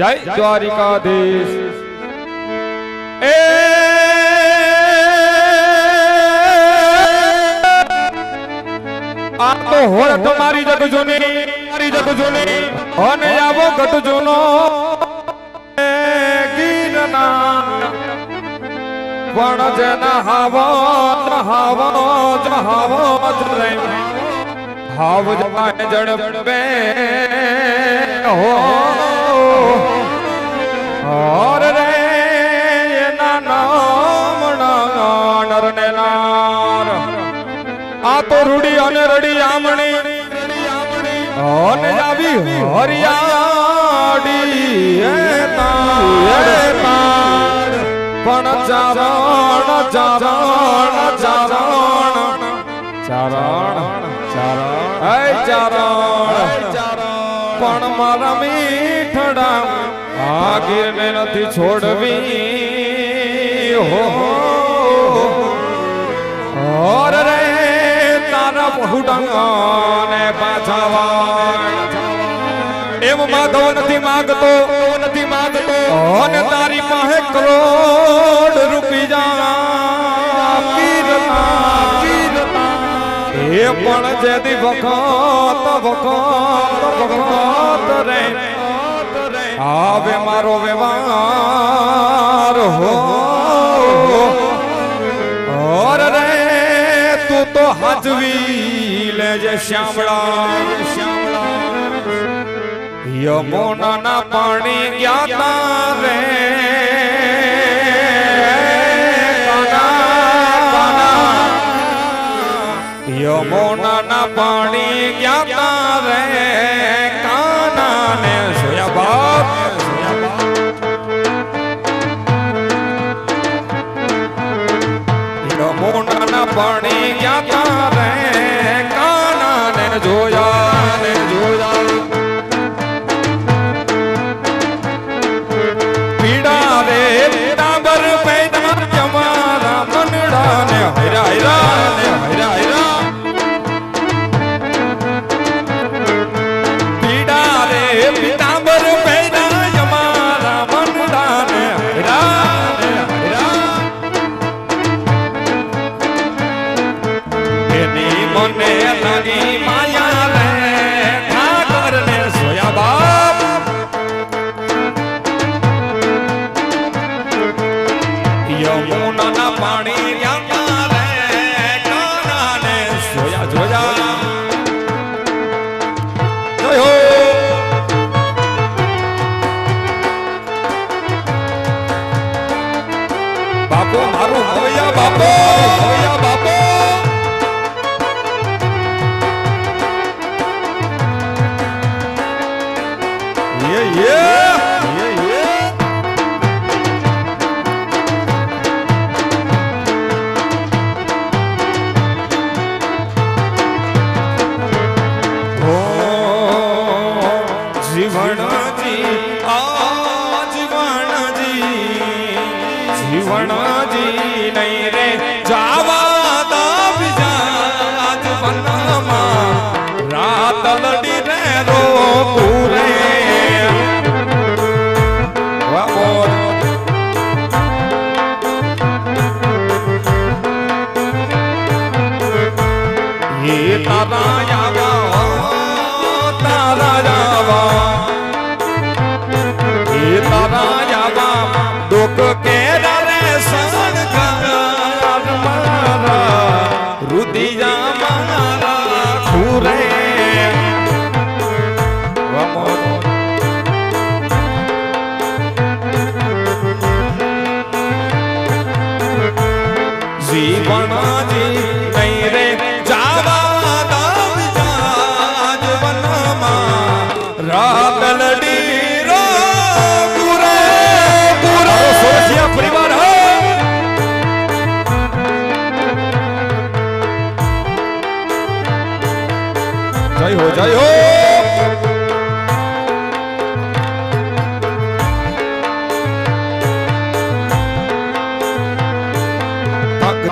જય દ્વારિકાધીશ. એ આ તો હોળ તમારી જગ જૂની, મારી જગ જૂની, અને આવો ગત જૂનો. ગીરના પણ જેના હાવો હાવો હાવો રે. હાવ જાય જડપે. હો ઓર રે એના નામ નર ને નાર આ તો રૂડી અને રડી આમણી અને આવી હરિયાળી પણ ચારણ ચારણ ચારણ ચારણ ચારણ ચારણ પણ મારા મીઠડા આ ગીરને નથી છોડવી. હો રે, તારા બહુડંગાને પાછાવા એમ માધવ નથી માંગતો નથી માંગતો. અને તારી પાસે કરોડ રૂપિયા કીરતા એ પણ જેદી વખત વખત વખત રે. આવે મારો વ્યવહાર, હો ઓર રે, તું તો હજવી લેજે શ્યામળા. શ્યામળા યમુના પાણી ગયા રે. યમુના ના પાણી ગયા રે. કાનાને સોયા બાપ યમુનાના પાણી ગયા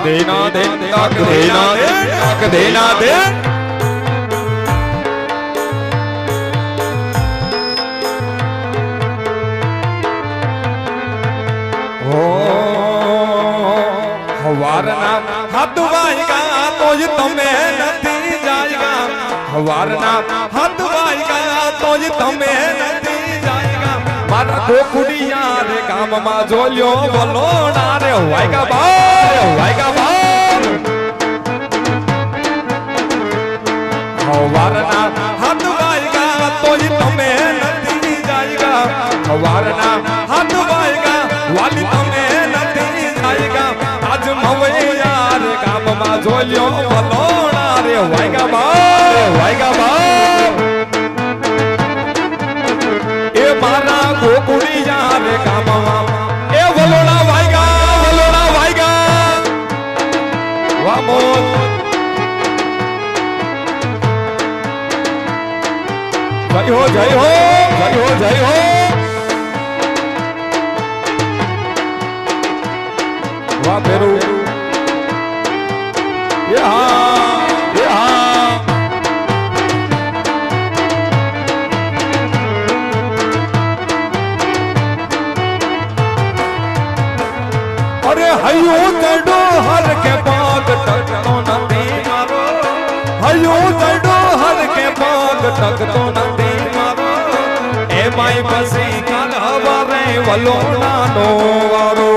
दे तक दे तक दे हवारना हाथ वाएगा तो तुम्हें नदी जाएगा हवारना हाथ तो तुम्हें नदी जाएगा मारा दो कुड़िया ગામમાં જોલ્યો વલોણા રે વાયગા બાર વાયગા બાર હવારના હાથ વાયગા તોય તમે નથી જાયગા હવારના હાથ વાયગા વાલી તમે નથી જાયગા આજ મવૈયા રે ગામમાં જોલ્યો વલોણા રે વાયગા બાર વાયગા બાર એ अरे हयो तडो हर के बाग तक तो नंदी मारो हयो तडो हर के बाग तक तो नंदी मारो ए माई बसी कलवा रे वलो नानो वारो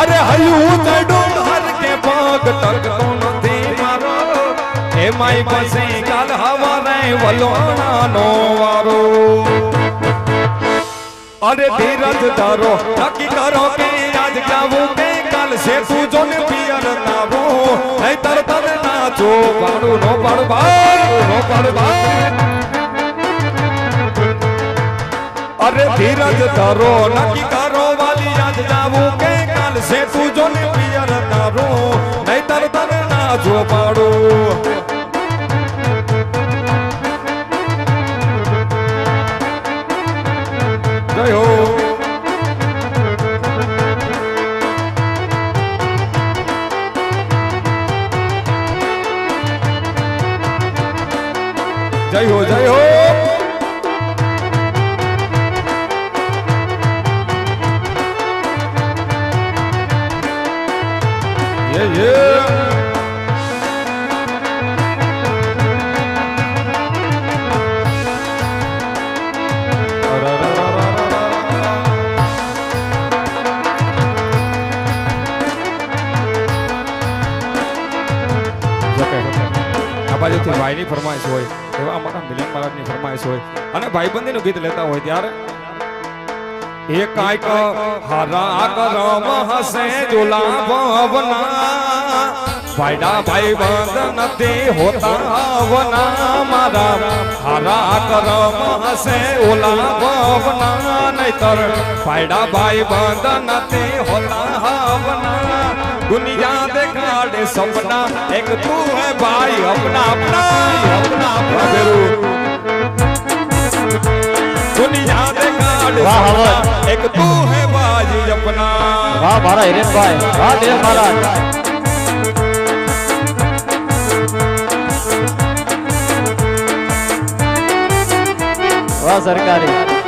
अरे हयो तडो हर के बाग तक तो नंदी मारो ए माई बसी कलवा रे वलो नानो वारो અરે ધીરજ ધારો નક્કી કરો કે આજ ગાવું કે કાલ છે તું જો ને પિયર નાવો નહીતર તને નાચો પાડું નો પાડ ભાઈ નો પાડ ભાઈ અરે ધીરજ ધારો નક્કી કરો વાલી, આજ ગાવું કે કાલ છે તું જો ને પિયર નાવો નહીતર તને નાચો પાડું ભાઈની ફરમાઈશ હોય એવા અમારા મિલન મહારાજની ફરમાઈશ હોય અને ભાઈબંધીનું ગીત લેતા હોય ત્યારે એ કાંઈક હારા કરમ હસે જોલા ભવના ભાઈડા ભાઈ બંધ નથી હોતા વના મારા હારા કરમ હસે ઓલા ભવના નહીતર ભાઈડા ભાઈ બંધ નથી હોતા હવના દુનિયા के सपना एक तू है भाई अपना अपना अपना अपना। दुनिया दे एक तू है भाई अपना। वाह भारा हिरेन भाई। वाह हिरेन भारा वाह सरकारी।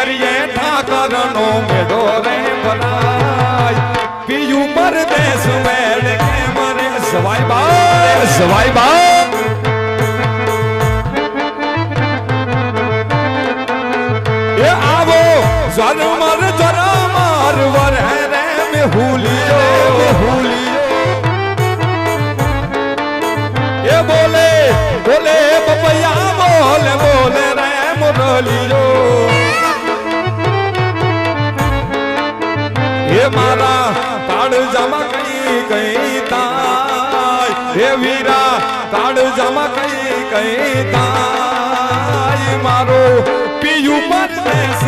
પિયરિયે ઠાકરનો મેળો રે ભરાય પિયુ પરદેશ મેળ કે મરે સવાઈ બા સવાઈ બા એ આવો જરમર જરમર વર રે, મે હુલિયો હુલિયો. એ બોલે બોલે, પપૈયા બોલે બોલે રે મુરલીયો મારા કાળ જમા કઈ કઈ તાય? હે વીરા કાળ જમા કઈ કઈ તાય? મારો પિયુ પરદેશ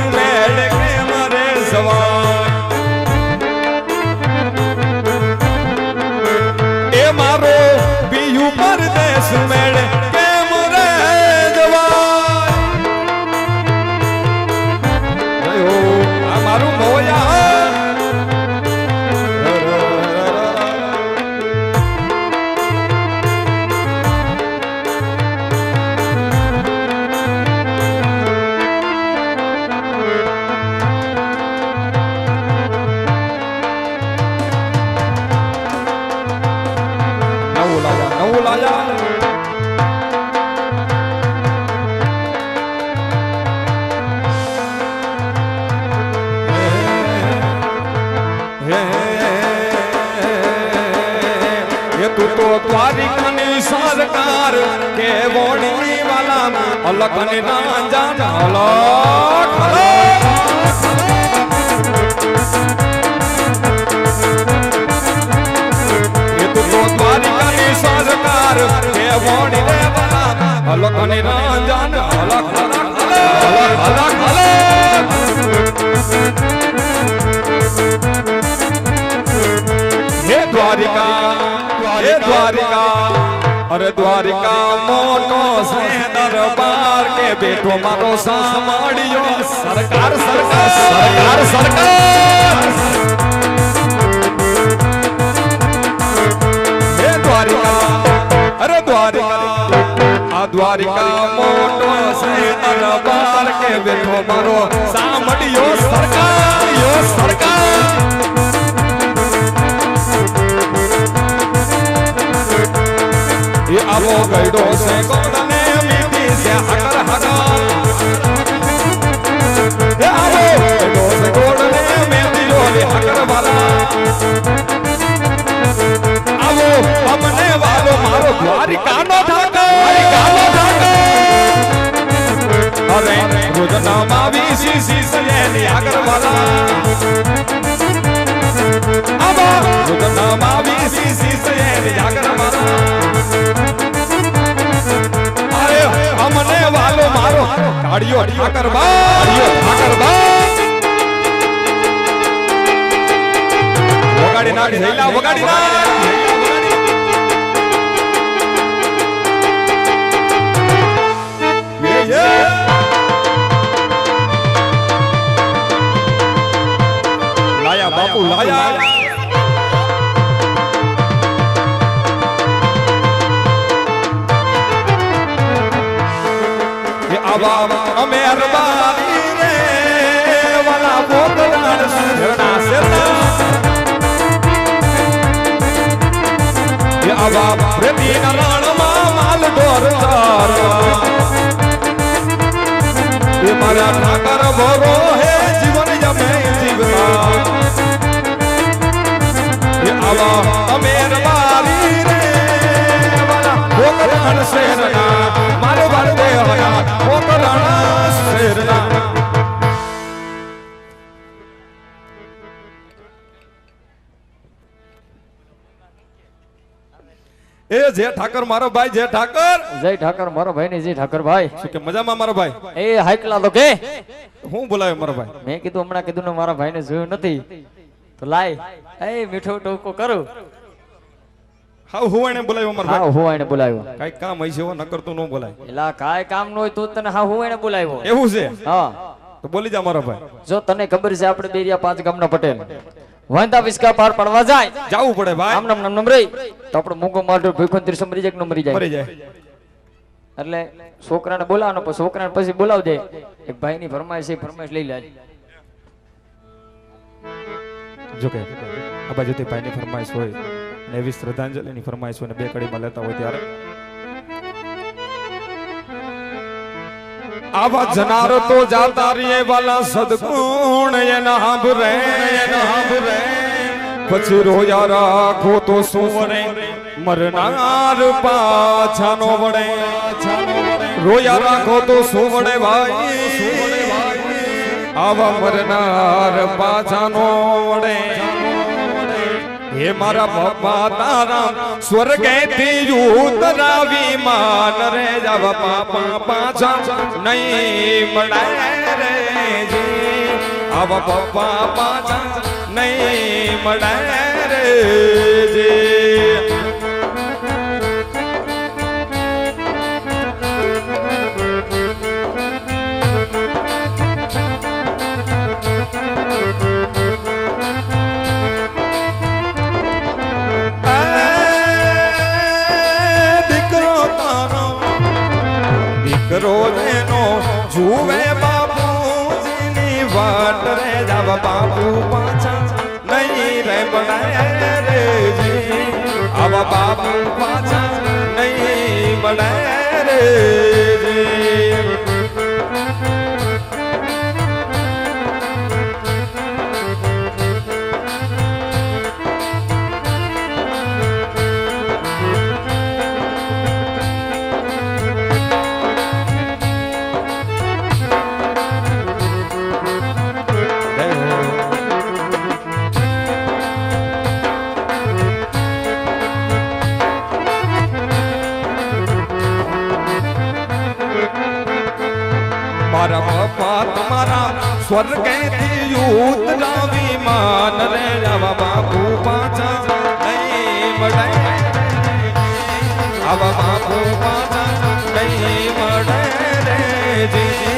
તું તો દ્વારિકાની સરકાર કે વોણી વાલા અલગ ને ના જાન અલગ એ તું તો દ્વારિકાની સરકાર કે વોણી રે વાલા અલગ ને ના જાન અલગ અલગ અલગ અલગ હે દ્વારિકા हे द्वारिका, अरे द्वारिका, मोटो से दरबार के बेटो, मारो सामियो सरकार सरकार सरकार सरकार। द्वारिका मोटो से दरबार के बेटो, मारो सामियो सरकार यो सरकार। આવો ગયડો છે કોણને મીઠી છે હકર હકર એ આવો ગયડો છે કોણને મીઠી ઓલી હકર વાલા આવો અમને વાલો મારો દ્વારિકાનો ઠાકર દ્વારિકાનો ઠાકર અરે રોજનામાં વીસી સીસ એની આગળ વાલા આવો રોજનામાં વીસી સીસ એની આગળ વાલા કાળિયો ઠાકર બા કાળિયો ઠાકર બા વગાડી નાખ જઈલા વગાડી નાખ yeah. લાયા બાપુ લાયા. આવા અમે અરબારી રે, વાલા બોતરાણ શરણા શરણા એ આવા પ્રેતી રણમાં માલ ઢોર ચારવા એ મારા ઠાકર ભોગો હે, જીવન જમે જીવતા. એ આવા અમે રે, વાલા બોતરાણ શરણા એ જે ઠાકર મારો ભાઈ જે ઠાકર. જય ઠાકર મારો ભાઈ ને જય ઠાકર ભાઈ. શું કે મજામાં મારો ભાઈ? એ હાઈકલા તો કે. હું બોલાયો મારો ભાઈ? મેં કીધું હમણાં કીધું ને મારા ભાઈને જોયું નથી. તો લાય. એ મીઠો ટોકો કરું. હા હું એને બોલાયો મારો ભાઈ? હું એને બોલાવ્યો. કઈ કામ હશે છે નકર તું ન બોલાય. એલા કાંઈ કામ ન હોય તો તને હા હું એને બોલાવ્યો. એવું છે? હા. તો બોલી જા મારો ભાઈ. જો તને ખબર છે આપણે બેરિયા પાંચ ગામના પટેલ. વાંધા વિસ્કા પાર પડવા જાય. જાવું પડે ભાઈ. આમ નામ નામ રહી. તો આપણો મૂંગો માઢો ભૂખો ત્રીસો મરી જાય મરી જાય? મરી જાય. એટલે છોકરાને બોલાવવાનો પછી છોકરાને પછી બોલાવજે. એક ભાઈની ફરમાઈશ એ ફરમાઈશ લઈ લેજે. જો કે આ ભાઈની ફરમાઈશ હોય અને એવી શ્રદ્ધાંજલિની ફરમાઈશ હોય ને બે કડીમાં લેતા હોય ત્યારે આવા જનારો તો જાતા રે વાલા સદગુણ એના હાંભરે એના હાંભરે પછી રોયા રાખો તો સુવરે મરનાર પાછાનો વડે રોયા રાખો તો સુવડે ભાઈ? આવા મરનાર પાછાનો વડે હે મારા પપ્પા તારા સ્વર્ગેથી ઉતરાવી માન રે જબ પાપા પાછા નહીં મળે રે જી આવા પપ્પા પાછા નહીં મળે રે વાટ રે જાવ બાપુ પાછા નહીં રે બનાય રે જી આવા બાપુ પાછા નહીં બનાય રે મારા પપ્પા તમારા સ્વર્ગેથી ઉતરાવી માન રે આવા બાપુ પાછા નહીં મળે. આવા બાપુ પાછા નહીં મળે રે જી.